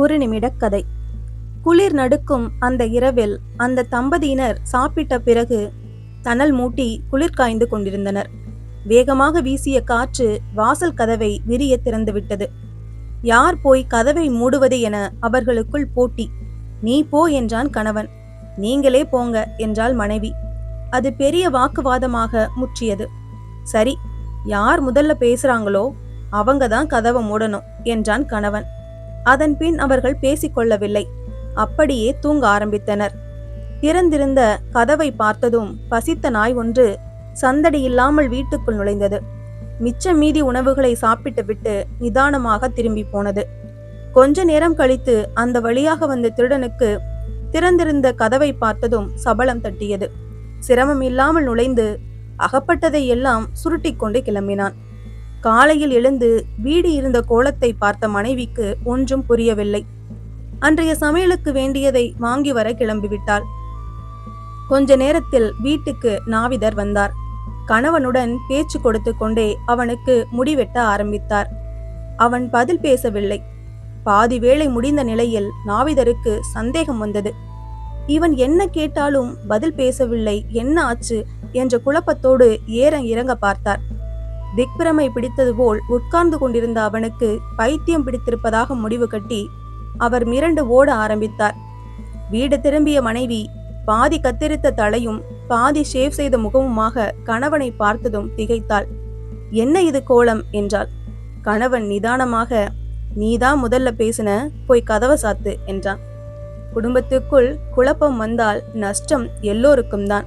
ஒரு நிமிட கதை. குளிர் நடுக்கும் அந்த இரவில் அந்த தம்பதியினர் சாப்பிட்ட பிறகு தணல் மூட்டி குளிர் காய்ந்து கொண்டிருந்தனர். வேகமாக வீசிய காற்று வாசல் கதவை விரிய திறந்துவிட்டது. யார் போய் கதவை மூடுவது என அவர்களுக்குள் போட்டி. நீ போ என்றான் கணவன். நீங்களே போங்க என்றாள் மனைவி. அது பெரிய வாக்குவாதமாக முற்றியது. சரி யார் முதல்ல பேசுறாங்களோ அவங்க தான் கதவை மூடணும் என்றான் கணவன். அதன் பின் அவர்கள் பேசிக்கொள்ளவில்லை. அப்படியே தூங்க ஆரம்பித்தனர். திறந்திருந்த கதவை பார்த்ததும் பசித்த நாய் ஒன்று சந்தடி இல்லாமல் வீட்டுக்குள் நுழைந்தது. மிச்ச மீதி உணவுகளை சாப்பிட்டுவிட்டு நிதானமாக திரும்பி போனது. கொஞ்ச நேரம் கழித்து அந்த வழியாக வந்த திருடனுக்கு திறந்திருந்த கதவை பார்த்ததும் சபலம் தட்டியது. சிரமம் இல்லாமல் நுழைந்து அகப்பட்டதை எல்லாம் சுருட்டிக்கொண்டு கிளம்பினான். காலையில் எழுந்து வீடு இருந்த கோலத்தை பார்த்த மனைவிக்கு ஒன்றும் புரியவில்லை. அன்றைய சமையலுக்கு வேண்டியதை வாங்கி வர கிளம்பிவிட்டாள். கொஞ்ச நேரத்தில் வீட்டுக்கு நாவிதர் வந்தார். கணவனுடன் பேச்சு கொடுத்து கொண்டே அவனுக்கு முடிவெட்ட ஆரம்பித்தார். அவன் பதில் பேசவில்லை. பாதி வேளை முடிந்த நிலையில் நாவிதருக்கு சந்தேகம் வந்தது. இவன் என்ன கேட்டாலும் பதில் பேசவில்லை என்ன ஆச்சு? என்ற குழப்பத்தோடு ஏற இறங்க பார்த்தார். திக்பிரமை பிடித்தது போல் உட்கார்ந்து கொண்டிருந்த அவனுக்கு பைத்தியம் பிடித்திருப்பதாக முடிவு கட்டி அவர் மிரண்டு ஓட ஆரம்பித்தார். வீடு திரும்பிய மனைவி பாதி கத்தரித்த தலையும் பாதி ஷேவ் செய்த முகமுமாக கணவனை பார்த்ததும் திகைத்தாள். என்ன இது கோலம்? என்றாள். கணவன் நிதானமாக நீதான் முதல்ல பேசின போய் கதவை சாத்து என்றான். குடும்பத்துக்குள் குழப்பம் வந்தால் நஷ்டம் எல்லோருக்கும் தான்.